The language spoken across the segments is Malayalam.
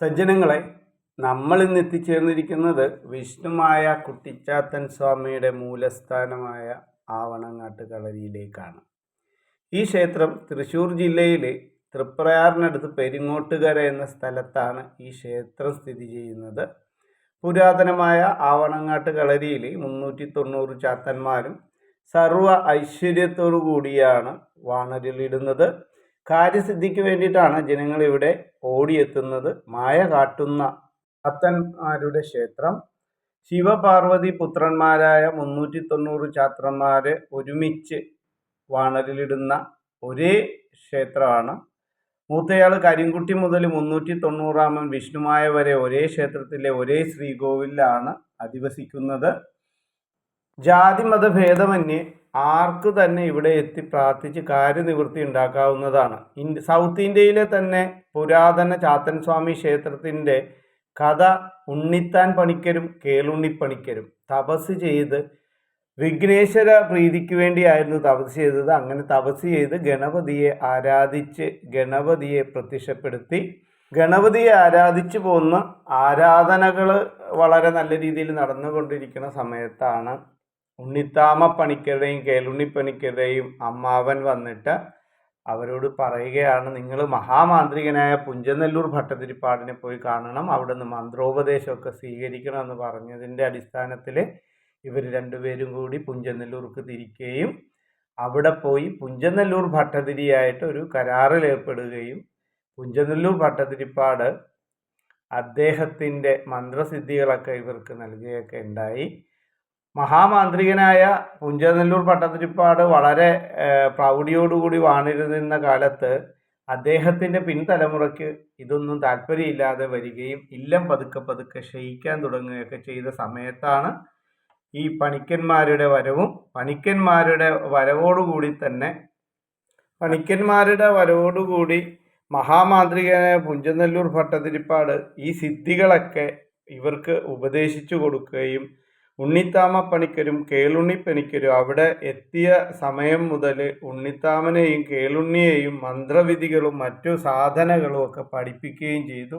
സജ്ജനങ്ങളെ നമ്മൾ ഇന്ന് എത്തിച്ചേർന്നിരിക്കുന്നത് വിഷ്ണുമായ കുട്ടിച്ചാത്തൻ സ്വാമിയുടെ മൂലസ്ഥാനമായ ആവണങ്ങാട്ട് കളരിയിലേക്കാണ് ഈ ക്ഷേത്രം തൃശ്ശൂർ ജില്ലയിലെ തൃപ്രയാറിനടുത്ത് പെരിങ്ങോട്ടുകര എന്ന സ്ഥലത്താണ് ഈ ക്ഷേത്രം സ്ഥിതി ചെയ്യുന്നത്. പുരാതനമായ ആവണങ്ങാട്ട് കളരിയിൽ മുന്നൂറ്റി തൊണ്ണൂറ് ചാത്തന്മാരും സർവ ഐശ്വര്യത്തോടു കൂടിയാണ് വാണരിലിടുന്നത്. കാര്യസിദ്ധിക്ക് വേണ്ടിയിട്ടാണ് ജനങ്ങൾ ഇവിടെ ഓടിയെത്തുന്നത്. മായ കാട്ടുന്ന അത്തന്മാരുടെ ക്ഷേത്രം. ശിവപാർവതി പുത്രന്മാരായ മുന്നൂറ്റി തൊണ്ണൂറ് ചാത്രന്മാരെ ഒരുമിച്ച് വാണലിലിടുന്ന ഒരേ ക്ഷേത്രമാണ്. മൂത്തയാൾ കരിങ്കുട്ടി മുതൽ മുന്നൂറ്റി തൊണ്ണൂറാമൻ വിഷ്ണുമായ വരെ ഒരേ ക്ഷേത്രത്തിലെ ഒരേ ശ്രീകോവിലാണ് അധിവസിക്കുന്നത്. ജാതിമത ഭേദമന്യേ ആർക്ക് തന്നെ ഇവിടെ എത്തി പ്രാർത്ഥിച്ച് കാര്യനിവൃത്തി ഉണ്ടാക്കാവുന്നതാണ്. സൗത്ത് ഇന്ത്യയിലെ തന്നെ പുരാതന ചാത്തൻ സ്വാമി ക്ഷേത്രത്തിന്റെ കഥ ഉണ്ണിത്താൻ പണിക്കരും കേളുണ്ണിപ്പണിക്കരും. തപസ് ചെയ്ത് വിഘ്നേശ്വര പ്രീതിക്ക് വേണ്ടിയായിരുന്നു തപസ് ചെയ്തത്. അങ്ങനെ തപസ് ചെയ്ത് ഗണപതിയെ ആരാധിച്ച് ഗണപതിയെ പ്രത്യക്ഷപ്പെടുത്തി. ഗണപതിയെ ആരാധിച്ചു പോകുന്ന ആരാധനകൾ വളരെ നല്ല രീതിയിൽ നടന്നുകൊണ്ടിരിക്കുന്ന സമയത്താണ് ഉണ്ണിത്താമ പണിക്കരുടെയും കേളുണ്ണി പണിക്കരുടെയും അമ്മാവൻ വന്നിട്ട് അവരോട് പറയുകയാണ് നിങ്ങൾ മഹാമാന്ത്രികനായ പുഞ്ചനെല്ലൂർ ഭട്ടതിരിപ്പാടിനെ പോയി കാണണം. അവിടുന്ന് മന്ത്രോപദേശമൊക്കെ സ്വീകരിക്കണം എന്ന് പറഞ്ഞതിന്റെ അടിസ്ഥാനത്തിൽ ഇവർ രണ്ടുപേരും കൂടി പുഞ്ചനെല്ലൂർക്ക് തിരിക്കുകയും അവിടെ പോയി പുഞ്ചനെല്ലൂർ ഭട്ടതിരിയായിട്ട് ഒരു കരാറിൽ ഏർപ്പെടുകയും പുഞ്ചനെല്ലൂർ ഭട്ടതിരിപ്പാട് അദ്ദേഹത്തിന്റെ മന്ത്രസിദ്ധികളൊക്കെ ഇവർക്ക് നൽകുകയൊക്കെ ഉണ്ടായി. മഹാമാന്ത്രികനായ പുഞ്ചനെല്ലൂർ പട്ടത്തിരിപ്പാട് വളരെ പ്രൗഢിയോടുകൂടി വാണിരുന്ന കാലത്ത് അദ്ദേഹത്തിന്റെ പിൻതലമുറയ്ക്ക് ഇതൊന്നും താല്പര്യമില്ലാതെ വരികയും ഇല്ലം പതുക്കെ പതുക്കെ ക്ഷയിക്കാൻ തുടങ്ങുകയൊക്കെ ചെയ്ത സമയത്താണ് ഈ പണിക്കന്മാരുടെ വരവും പണിക്കന്മാരുടെ വരവോടുകൂടി തന്നെ പണിക്കന്മാരുടെ വരവോടുകൂടി മഹാമാന്ത്രികനായ പുഞ്ചനെല്ലൂർ ഭട്ടതിരിപ്പാട് ഈ സിദ്ധികളൊക്കെ ഇവർക്ക് ഉപദേശിച്ചു കൊടുക്കുകയും ഉണ്ണിത്താമ പണിക്കരും കേളുണ്ണി പണിക്കരും അവിടെ എത്തിയ സമയം മുതൽ ഉണ്ണിത്താമനെയും കേളുണ്ണിയെയും മന്ത്രവിധികളും മറ്റു സാധനങ്ങളും ഒക്കെ പഠിപ്പിക്കുകയും ചെയ്തു.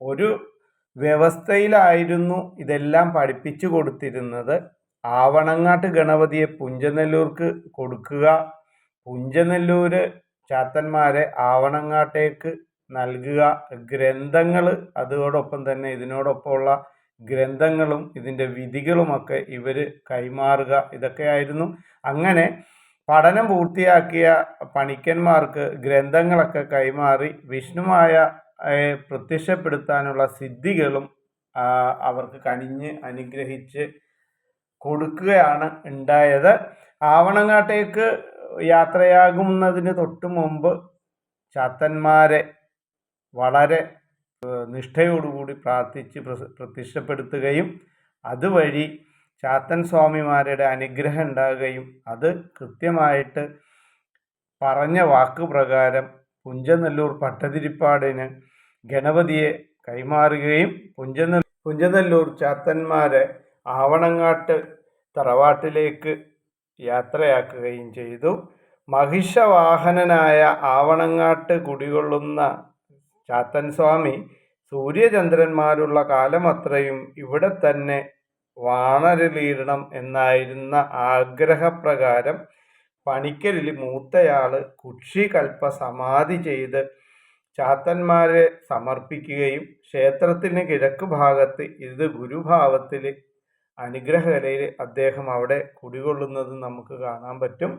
ഒരു വ്യവസ്ഥയിലായിരുന്നു ഇതെല്ലാം പഠിപ്പിച്ചു കൊടുത്തിരുന്നത്. ആവണങ്ങാട്ട് ഗണപതിയെ പുഞ്ചനെല്ലൂർക്ക് കൊടുക്കുക. പുഞ്ചനെല്ലൂർ ചാത്തന്മാരെ ആവണങ്ങാട്ടേക്ക് നൽകുക. ഗ്രന്ഥങ്ങൾ അതോടൊപ്പം തന്നെ ഇതിനോടൊപ്പമുള്ള ഗ്രന്ഥങ്ങളും ഇതിന്റെ വിധികളുമൊക്കെ ഇവർ കൈമാറുക ഇതൊക്കെയായിരുന്നു. അങ്ങനെ പഠനം പൂർത്തിയാക്കിയ പണിക്കന്മാർക്ക് ഗ്രന്ഥങ്ങളൊക്കെ കൈമാറി വിഷ്ണുമായ പ്രത്യക്ഷപ്പെടുത്താനുള്ള സിദ്ധികളും അവർക്ക് കനിഞ്ഞ് അനുഗ്രഹിച്ച് കൊടുക്കുകയാണ് ഉണ്ടായത്. ആവണങ്ങാട്ടേക്ക് യാത്രയാകുന്നതിന് തൊട്ടു മുമ്പ് ചാത്തന്മാരെ വളരെ നിഷ്ഠയോടുകൂടി പ്രാർത്ഥിച്ച് പ്രത്യക്ഷപ്പെടുത്തുകയും അതുവഴി ചാത്തൻ സ്വാമിമാരുടെ അനുഗ്രഹം ഉണ്ടാകുകയും അത് കൃത്യമായിട്ട് പറഞ്ഞ വാക്ക് പ്രകാരം പട്ടതിരിപ്പാടിന് ഗണപതിയെ കൈമാറുകയും പുഞ്ചനെ പുഞ്ചനെല്ലൂർ ചാത്തന്മാരെ ആവണങ്ങാട്ട് തറവാട്ടിലേക്ക് യാത്രയാക്കുകയും ചെയ്തു. മഹിഷവാഹനനായ ആവണങ്ങാട്ട് കുടികൊള്ളുന്ന ചാത്തൻ സ്വാമി സൂര്യചന്ദ്രന്മാരുള്ള കാലമത്രയും ഇവിടെ തന്നെ വാണരലീടണം എന്നായിരുന്ന ആഗ്രഹപ്രകാരം പണിക്കലിൽ മൂത്തയാൾ കുക്ഷികൽപ്പ സമാധി ചെയ്ത് ചാത്തന്മാരെ സമർപ്പിക്കുകയും ക്ഷേത്രത്തിന് കിഴക്ക് ഭാഗത്ത് ഇത് ഗുരുഭാവത്തിൽ അനുഗ്രഹകലയിൽ അദ്ദേഹം അവിടെ കുടികൊള്ളുന്നത് നമുക്ക് കാണാൻ പറ്റും.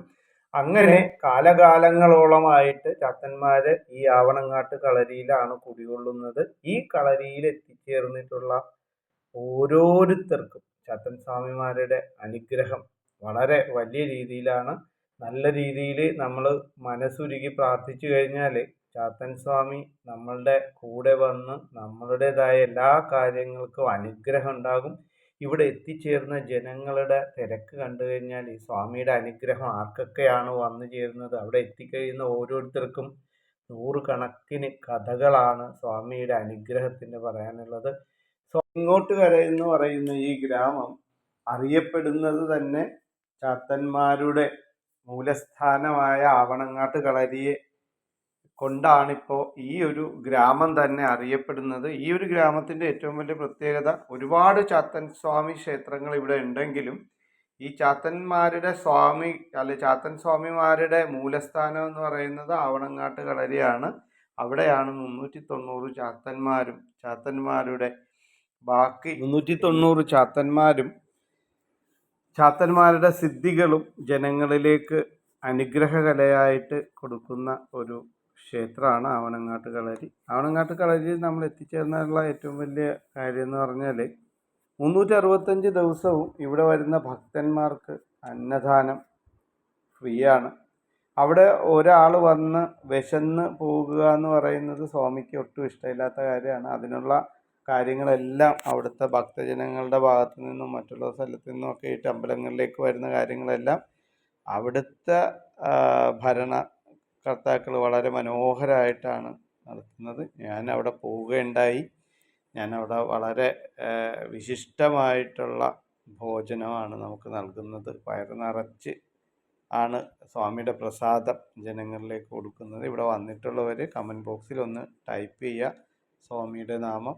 അങ്ങനെ കാലകാലങ്ങളോളമായിട്ട് ചാത്തന്മാര് ഈ ആവണങ്ങാട്ട് കളരിയിലാണ് കുടികൊള്ളുന്നത്. ഈ കളരിയിൽ എത്തിച്ചേർന്നിട്ടുള്ള ഓരോരുത്തർക്കും ചാത്തൻ സ്വാമിമാരുടെ അനുഗ്രഹം വളരെ വലിയ രീതിയിലാണ്. നല്ല രീതിയിൽ നമ്മൾ മനസ്സുരുകി പ്രാർത്ഥിച്ചു കഴിഞ്ഞാൽ ചാത്തൻ സ്വാമി നമ്മളുടെ കൂടെ വന്ന് നമ്മളുടേതായ എല്ലാ കാര്യങ്ങൾക്കും അനുഗ്രഹം ഉണ്ടാകും. ഇവിടെ എത്തിച്ചേർന്ന ജനങ്ങളുടെ തിരക്ക് കണ്ടു കഴിഞ്ഞാൽ ഈ സ്വാമിയുടെ അനുഗ്രഹം ആർക്കൊക്കെയാണ് വന്നു ചേരുന്നത്? അവിടെ എത്തിക്കഴിയുന്ന ഓരോരുത്തർക്കും നൂറുകണക്കിന് കഥകളാണ് സ്വാമിയുടെ അനുഗ്രഹത്തിന് പറയാനുള്ളത്. ഇങ്ങോട്ടുകര എന്ന് പറയുന്ന ഈ ഗ്രാമം അറിയപ്പെടുന്നത് തന്നെ ചാത്തന്മാരുടെ മൂലസ്ഥാനമായ ആവണങ്ങാട്ട് കളരിയെ കൊണ്ടാണിപ്പോൾ ഈ ഒരു ഗ്രാമം തന്നെ അറിയപ്പെടുന്നത്. ഈ ഒരു ഗ്രാമത്തിന്റെ ഏറ്റവും വലിയ പ്രത്യേകത ഒരുപാട് ചാത്തൻ സ്വാമി ക്ഷേത്രങ്ങൾ ഇവിടെ ഉണ്ടെങ്കിലും ഈ ചാത്തന്മാരുടെ സ്വാമി അല്ലെ ചാത്തൻ സ്വാമിമാരുടെ മൂലസ്ഥാനം എന്ന് പറയുന്നത് ആവണങ്ങാട്ട് കളരിയാണ് അവിടെയാണ് മുന്നൂറ്റി തൊണ്ണൂറ് ചാത്തന്മാരും ചാത്തന്മാരുടെ ബാക്കി മുന്നൂറ്റി തൊണ്ണൂറ് ചാത്തന്മാരും ചാത്തന്മാരുടെ സിദ്ധികളും ജനങ്ങളിലേക്ക് അനുഗ്രഹകലയായിട്ട് കൊടുക്കുന്ന ഒരു ക്ഷേത്രമാണ് ആവണങ്ങാട്ട് കളരി ആവണങ്ങാട്ട് കളരി നമ്മൾ എത്തിച്ചേർന്നുള്ള ഏറ്റവും വലിയ കാര്യം എന്ന് പറഞ്ഞാൽ മുന്നൂറ്റി അറുപത്തഞ്ച് ദിവസവും ഇവിടെ വരുന്ന ഭക്തന്മാർക്ക് അന്നദാനം ഫ്രീ ആണ് അവിടെ ഒരാൾ വന്ന് വിശന്ന് പോകുക എന്ന് പറയുന്നത് സ്വാമിക്ക് ഒട്ടും ഇഷ്ടമില്ലാത്ത കാര്യമാണ്. അതിനുള്ള കാര്യങ്ങളെല്ലാം അവിടുത്തെ ഭക്തജനങ്ങളുടെ ഭാഗത്തു നിന്നും മറ്റുള്ള സ്ഥലത്തു നിന്നും ഒക്കെ ഈ അമ്പലങ്ങളിലേക്ക് വരുന്ന കാര്യങ്ങളെല്ലാം അവിടുത്തെ ഭരണകർത്താക്കൾ വളരെ മനോഹരമായിട്ടാണ് നടത്തുന്നത്. ഞാൻ അവിടെ പോവുകയുണ്ടായി. ഞാൻ അവിടെ വളരെ വിശിഷ്ടമായിട്ടുള്ള ഭോജനമാണ് നമുക്ക് നൽകുന്നത്. വയറ് നിറച്ച് ആണ് സ്വാമിയുടെ പ്രസാദം ജനങ്ങളിലേക്ക് കൊടുക്കുന്നത്. ഇവിടെ വന്നിട്ടുള്ളവർ കമന്റ് ബോക്സിൽ ഒന്ന് ടൈപ്പ് ചെയ്യുക. സ്വാമിയുടെ നാമം